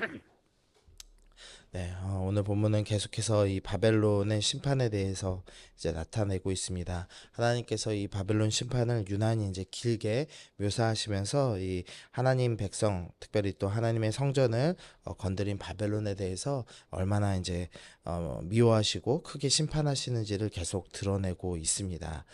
네, 어, 오늘 본문은 계속해서 이 바벨론의 심판에 대해서 이제 나타내고 있습니다. 하나님께서 이 바벨론 심판을 유난히 이제 길게 묘사하시면서 이 하나님 백성, 특별히 또 하나님의 성전을 어, 건드린 바벨론에 대해서 얼마나 이제 어, 미워하시고 크게 심판하시는지를 계속 드러내고 있습니다.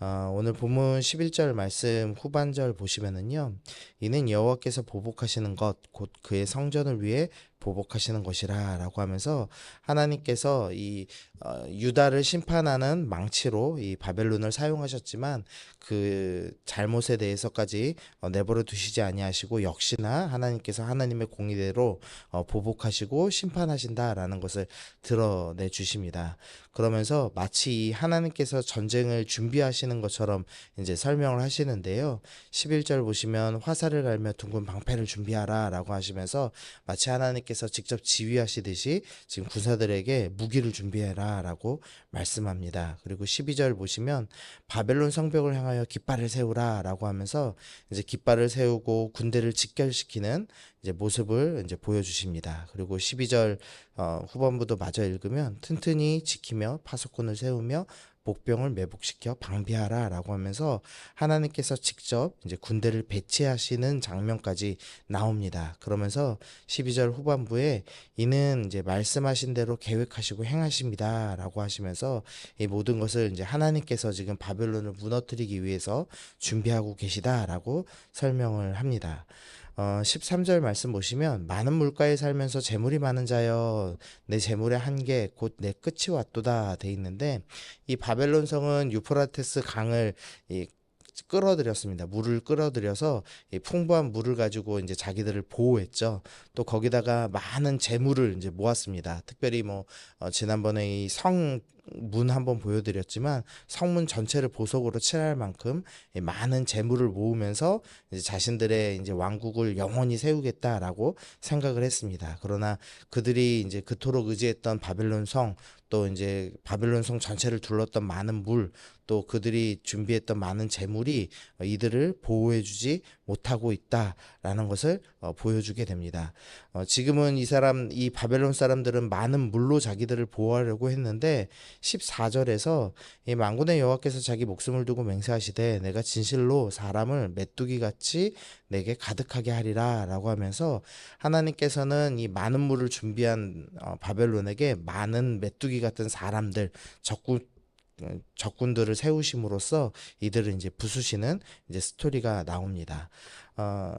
어, 오늘 본문 11절 말씀 후반절 보시면은요. 이는 여호와께서 보복하시는 것 곧 그의 성전을 위해 보복하시는 것이라 라고 하면서 하나님께서 이 어, 유다를 심판하는 망치로 이 바벨론을 사용하셨지만 그 잘못에 대해서까지 어, 내버려 두시지 아니하시고 역시나 하나님께서 하나님의 공의대로 어, 보복하시고 심판하신다라는 것을 드 러내 주십니다. 그러면서 마치 하나님께서 전쟁을 준비하시는 것처럼 이제 설명을 하시는데요. 11절 보시면 화살을 갈며 둥근 방패를 준비하라 라고 하시면서 마치 하나님께서 직접 지휘하시듯이 지금 군사들에게 무기를 준비해라 라고 말씀합니다. 그리고 12절 보시면 바벨론 성벽을 향하여 깃발을 세우라 라고 하면서 이제 깃발을 세우고 군대를 직결시키는 이제 모습을 이제 보여주십니다. 그리고 12절 어, 후반부도 마저 읽으면 튼튼히 지키며 파수꾼을 세우며 복병을 매복시켜 방비하라 라고 하면서 하나님께서 직접 이제 군대를 배치하시는 장면까지 나옵니다. 그러면서 12절 후반부에 이는 이제 말씀하신 대로 계획하시고 행하십니다 라고 하시면서 이 모든 것을 이제 하나님께서 지금 바벨론을 무너뜨리기 위해서 준비하고 계시다 라고 설명을 합니다. 어, 13절 말씀 보시면 많은 물가에 살면서 재물이 많은 자여 내 재물의 한계 곧 내 끝이 왔도다 돼 있는데 이 바벨론 성은 유프라테스 강을 이 끌어들였습니다. 물을 끌어들여서 이 풍부한 물을 가지고 이제 자기들을 보호했죠. 또 거기다가 많은 재물을 이제 모았습니다. 특별히 뭐 어, 지난번에 이성 문 한번 보여드렸지만 성문 전체를 보석으로 칠할 만큼 많은 재물을 모으면서 이제 자신들의 이제 왕국을 영원히 세우겠다라고 생각을 했습니다. 그러나 그들이 이제 그토록 의지했던 바벨론 성, 또 이제 바벨론 성 전체를 둘렀던 많은 물, 또 그들이 준비했던 많은 재물이 이들을 보호해주지 못하고 있다라는 것을 어, 보여주게 됩니다. 어, 지금은 이 사람, 이 바벨론 사람들은 많은 물로 자기들을 보호하려고 했는데 14절에서 이 망군의 여호와께서 자기 목숨을 두고 맹세하시되 내가 진실로 사람을 메뚜기 같이 내게 가득하게 하리라라고 하면서 하나님께서는 이 많은 물을 준비한 어, 바벨론에게 많은 메뚜기 같은 사람들 적군 적군들을 세우심으로써 이들을 이제 부수시는 이제 스토리가 나옵니다. 어,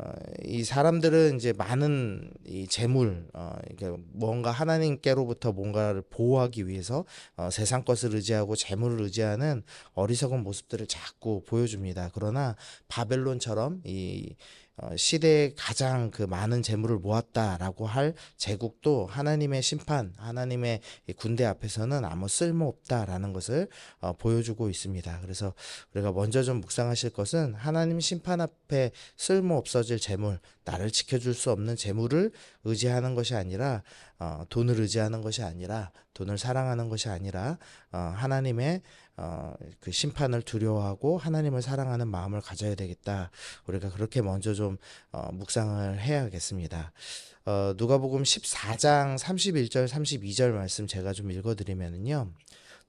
이 사람들은 이제 많은 이 재물, 어, 그러니까 뭔가 하나님께로부터 뭔가를 보호하기 위해서 어, 세상 것을 의지하고 재물을 의지하는 어리석은 모습들을 자꾸 보여줍니다. 그러나 바벨론처럼 이 어, 시대에 가장 그 많은 재물을 모았다라고 할 제국도 하나님의 심판, 하나님의 군대 앞에서는 아무 쓸모 없다라는 것을 어, 보여주고 있습니다. 그래서 우리가 먼저 좀 묵상하실 것은 하나님 심판 앞에 쓸모 없어질 재물, 나를 지켜줄 수 없는 재물을 의지하는 것이 아니라 어, 돈을 의지하는 것이 아니라 돈을 사랑하는 것이 아니라 어, 하나님의 어, 그 심판을 두려워하고 하나님을 사랑하는 마음을 가져야 되겠다. 우리가 그렇게 먼저 좀 어, 묵상을 해야겠습니다. 어, 누가복음 14장 31절 32절 말씀 제가 좀 읽어드리면은요.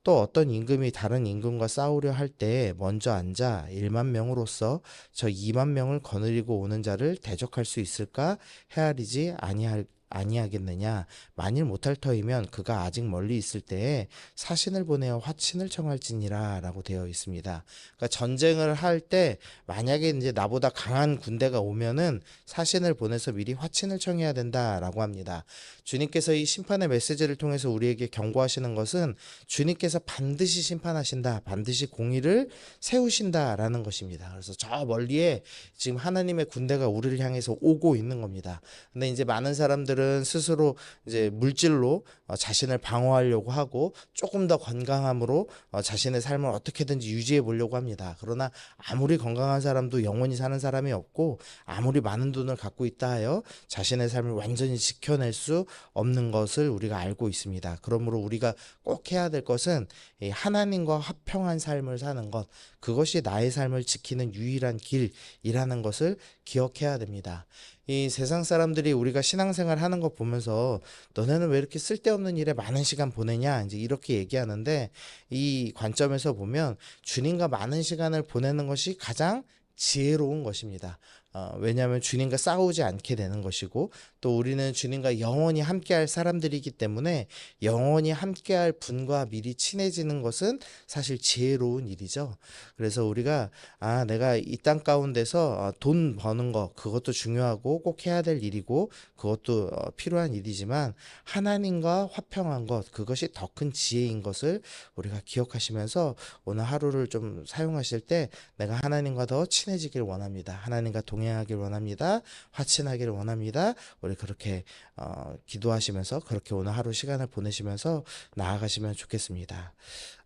또 어떤 임금이 다른 임금과 싸우려 할때 먼저 앉아 1만 명으로서 저 2만 명을 거느리고 오는 자를 대적할 수 있을까 헤아리지 아니할 아니하겠느냐 만일 못할 터이면 그가 아직 멀리 있을 때에 사신을 보내어 화친을 청할지니라라고 되어 있습니다. 그러니까 전쟁을 할 때 만약에 이제 나보다 강한 군대가 오면은 사신을 보내서 미리 화친을 청해야 된다라고 합니다. 주님께서 이 심판의 메시지를 통해서 우리에게 경고하시는 것은 주님께서 반드시 심판하신다, 반드시 공의를 세우신다라는 것입니다. 그래서 저 멀리에 지금 하나님의 군대가 우리를 향해서 오고 있는 겁니다. 근데 이제 많은 사람들 사람들은 스스로 이제 물질로 어, 자신을 방어하려고 하고 조금 더 건강함으로 어, 자신의 삶을 어떻게든지 유지해 보려고 합니다. 그러나 아무리 건강한 사람도 영원히 사는 사람이 없고 아무리 많은 돈을 갖고 있다 하여 자신의 삶을 완전히 지켜낼 수 없는 것을 우리가 알고 있습니다. 그러므로 우리가 꼭 해야 될 것은 하나님과 화평한 삶을 사는 것 그것이 나의 삶을 지키는 유일한 길이라는 것을 기억해야 됩니다. 이 세상 사람들이 우리가 신앙생활 하는 거 보면서 너네는 왜 이렇게 쓸데없는 일에 많은 시간 보내냐 이제 이렇게 얘기하는데 이 관점에서 보면 주님과 많은 시간을 보내는 것이 가장 지혜로운 것입니다. 어, 왜냐하면 주님과 싸우지 않게 되는 것이고 또 우리는 주님과 영원히 함께할 사람들이기 때문에 영원히 함께할 분과 미리 친해지는 것은 사실 지혜로운 일이죠. 그래서 우리가 아 내가 이 땅 가운데서 어, 돈 버는 거 그것도 중요하고 꼭 해야 될 일이고 그것도 어, 필요한 일이지만 하나님과 화평한 것 그것이 더 큰 지혜인 것을 우리가 기억하시면서 오늘 하루를 좀 사용하실 때 내가 하나님과 더 친해지길 원합니다. 하나님과 동 행하길 원합니다. 화친하기를 원합니다. 우리 그렇게 어, 기도하시면서 그렇게 오늘 하루 시간을 보내시면서 나아가시면 좋겠습니다.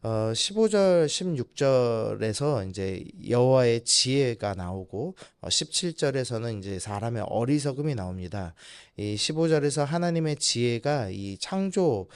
어, 15절, 16절에서 이제 여호와의 지혜가 나오고 어, 17절에서는 이제 사람의 어리석음이 나옵니다. 이 15절에서 하나님의 지혜가 이 창조로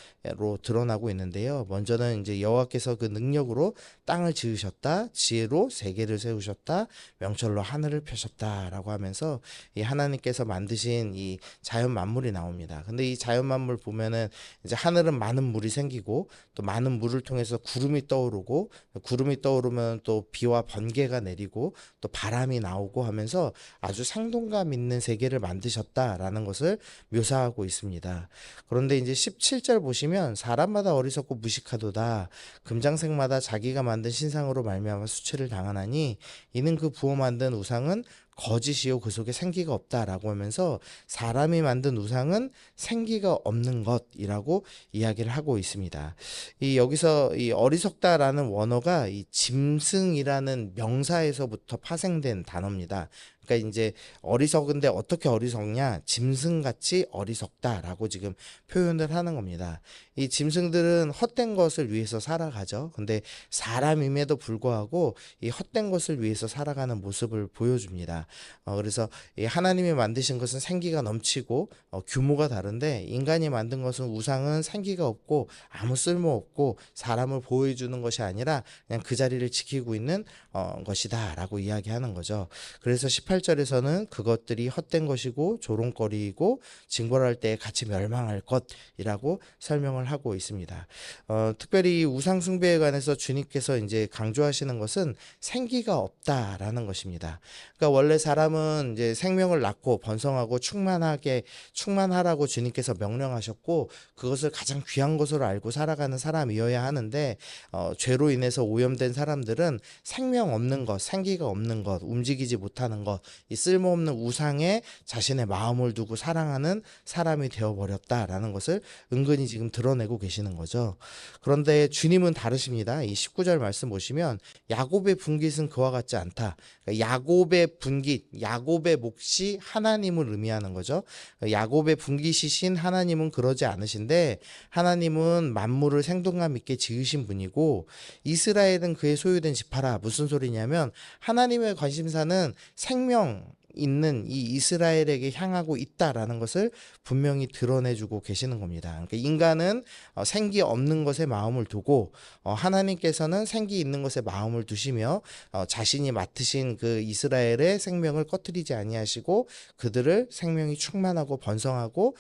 드러나고 있는데요. 먼저는 이제 여호와께서 그 능력으로 땅을 지으셨다, 지혜로 세계를 세우셨다, 명철로 하늘을 펴셨다라고 하면서 이 하나님께서 만드신 이 자연 만물이 나옵니다. 근데 이 자연 만물 보면은 이제 하늘은 많은 물이 생기고 또 많은 물을 통해서 구름이 떠오르고 구름이 떠오르면 또 비와 번개가 내리고 또 바람이 나오고 하면서 아주 생동감 있는 세계를 만드셨다라는 것을 묘사하고 있습니다. 그런데 이제 17절 보시면 사람마다 어리석고 무식하도다 금장색마다 자기가 만든 신상으로 말미암아 수치를 당하나니 이는 그 부어 만든 우상은 거짓이요 그 속에 생기가 없다라고 하면서 사람이 만든 우상은 생기가 없는 것이라고 이야기를 하고 있습니다. 이 여기서 이 어리석다라는 원어가 이 짐승이라는 명사에서부터 파생된 단어입니다. 그러니까 이제 어리석은데 어떻게 어리석냐? 짐승같이 어리석다라고 지금 표현을 하는 겁니다. 이 짐승들은 헛된 것을 위해서 살아가죠. 근데 사람임에도 불구하고 이 헛된 것을 위해서 살아가는 모습을 보여줍니다. 어, 그래서 이 하나님이 만드신 것은 생기가 넘치고 어, 규모가 다른데 인간이 만든 것은 우상은 생기가 없고 아무 쓸모 없고 사람을 보호해주는 것이 아니라 그냥 그 자리를 지키고 있는 어, 것이다라고 이야기하는 거죠. 그래서 18절에서는 그것들이 헛된 것이고 조롱거리이고 징벌할 때 같이 멸망할 것이라고 설명을 하고 있습니다. 어, 특별히 우상 숭배에 관해서 주님께서 이제 강조하시는 것은 생기가 없다라는 것입니다. 그러니까 원래 사람은 이제 생명을 낳고 번성하고 충만하게 충만하라고 주님께서 명령하셨고 그것을 가장 귀한 것으로 알고 살아가는 사람이어야 하는데 어, 죄로 인해서 오염된 사람들은 생명 없는 것, 생기가 없는 것, 움직이지 못하는 것, 이 쓸모없는 우상에 자신의 마음을 두고 사랑하는 사람이 되어 버렸다라는 것을 은근히 지금 드러내고 계시는 거죠. 그런데 주님은 다르십니다. 이 19절 말씀 보시면 야곱의 분깃은 그와 같지 않다. 그러니까 야곱의 분깃, 야곱의 몫이 하나님을 의미하는 거죠. 야곱의 분깃이신 하나님은 그러지 않으신데 하나님은 만물을 생동감 있게 지으신 분이고 이스라엘은 그의 소유된 지파라 무슨 소리냐면 하나님의 관심사는 생명 있는 이 이스라엘에게 향하고 있다라는 것을 분명히 드러내주고 계시는 겁니다. 그러니까 인간은 어, 생기 없는 것에 마음을 두고 어, 하나님께서는 생기 있는 것에 마음을 두시며 어, 자신이 맡으신 그 이스라엘의 생명을 꺼뜨리지 아니하시고 그들을 생명이 충만하고 번성하고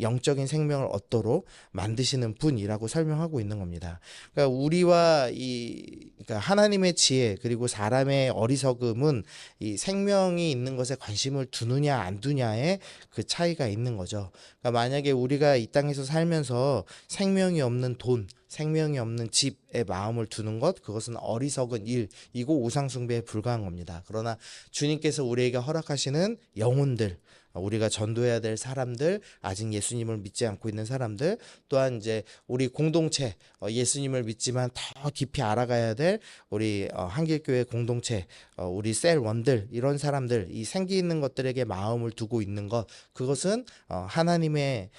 영적인 생명을 얻도록 만드시는 분이라고 설명하고 있는 겁니다. 그러니까 우리와 이 그러니까 하나님의 지혜 그리고 사람의 어리석음은 이 생명이 있는 있는 것에 관심을 두느냐 안 두냐의 그 차이가 있는 거죠. 그러니까 만약에 우리가 이 땅에서 살면서 생명이 없는 돈, 생명이 없는 집에 마음을 두는 것 그것은 어리석은 일이고 우상숭배에 불과한 겁니다. 그러나 주님께서 우리에게 허락하시는 영혼들 우리가 전도해야 될 사람들, 아직 예수님을 믿지 않고 있는 사람들, 또한 이제 우리 공동체, 어, 예수님을 믿지만 더 깊이 알아가야 될 우리 어, 한길교회 공동체, 어, 우리 셀원들, 이런 사람들, 이 생기 있는 것들에게 마음을 두고 있는 것, 그것은 하나님의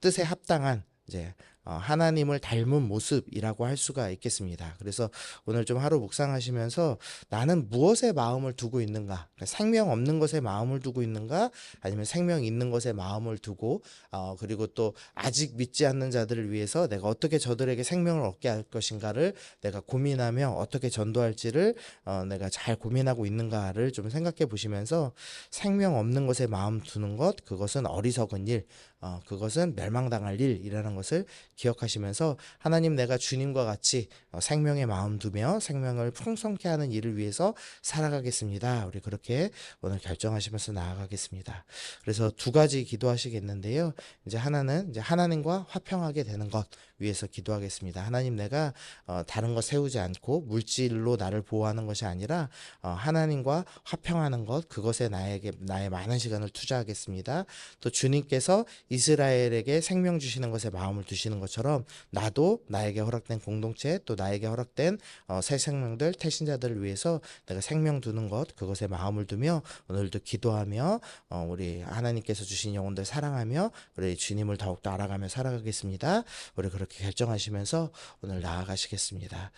뜻에 합당한 이제 어, 하나님을 닮은 모습이라고 할 수가 있겠습니다. 그래서 오늘 좀 하루 묵상하시면서 나는 무엇에 마음을 두고 있는가? 그러니까 생명 없는 것에 마음을 두고 있는가? 아니면 생명 있는 것에 마음을 두고 어, 그리고 또 아직 믿지 않는 자들을 위해서 내가 어떻게 저들에게 생명을 얻게 할 것인가를 내가 고민하며 어떻게 전도할지를 어, 내가 잘 고민하고 있는가를 좀 생각해 보시면서 생명 없는 것에 마음 두는 것 그것은 어리석은 일 어, 그것은 멸망당할 일이라는 것을 기억하시면서 하나님 내가 주님과 같이 어, 생명에 마음 두며 생명을 풍성케 하는 일을 위해서 살아가겠습니다. 우리 그렇게 오늘 결정하시면서 나아가겠습니다. 그래서 두 가지 기도하시겠는데요. 이제 하나는 이제 하나님과 화평하게 되는 것 위해서 기도하겠습니다. 하나님 내가 어, 다른 것 세우지 않고 물질로 나를 보호하는 것이 아니라 어, 하나님과 화평하는 것 그것에 나에게 나의 많은 시간을 투자하겠습니다. 또 주님께서 이스라엘에게 생명 주시는 것에 마음을 두시는 것처럼 나도 나에게 허락된 공동체 또 나에게 허락된 어, 새 생명들 태신자들을 위해서 내가 생명 두는 것 그것에 마음을 두며 오늘도 기도하며 어, 우리 하나님께서 주신 영혼들 사랑하며 우리 주님을 더욱더 알아가며 살아가겠습니다. 우리 그렇게 결정하시면서 오늘 나아가시겠습니다.